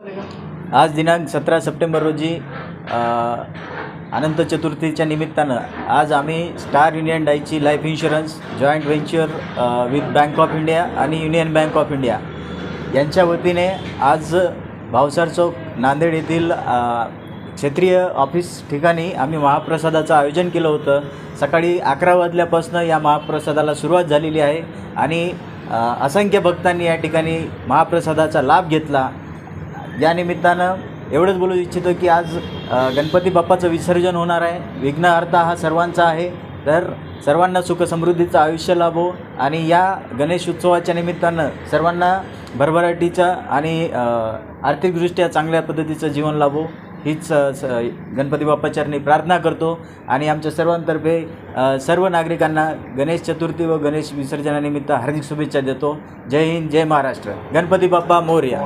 आज दिनांक सतरा सप्टेंबर रोजी अनंत चतुर्थीच्या निमित्तानं आज आम्ही Star Union Dai-ichi life insurance joint venture with bank of India आणि युनियन बँक ऑफ इंडिया यांच्या वतीने आज भावसार चौक नांदेड येथील क्षेत्रीय ऑफिस ठिकाणी आम्ही महाप्रसादाचं आयोजन केलं होतं. सकाळी अकरा वाजल्यापासून या महाप्रसादाला सुरुवात झालेली आहे आणि असंख्य भक्तांनी या ठिकाणी महाप्रसादाचा लाभ घेतला. या निमित्तानं एवढंच बोलू इच्छितो की आज गणपती बाप्पाचं विसर्जन होणार आहे. विघ्नहर्ता हा सर्वांचा आहे. तर सर्वांना सुखसमृद्धीचं आयुष्य लाभो आणि या गणेश उत्सवाच्या निमित्तानं सर्वांना भरभराटीचं आणि आर्थिकदृष्ट्या चांगल्या पद्धतीचं जीवन लाभो. हीच स गणपती बाप्पाचरणी प्रार्थना करतो आणि आमच्या सर्वांतर्फे सर्व नागरिकांना गणेश चतुर्थी व गणेश विसर्जनानिमित्त हार्दिक शुभेच्छा देतो. जय हिंद जय महाराष्ट्र. गणपती बाप्पा मोरया.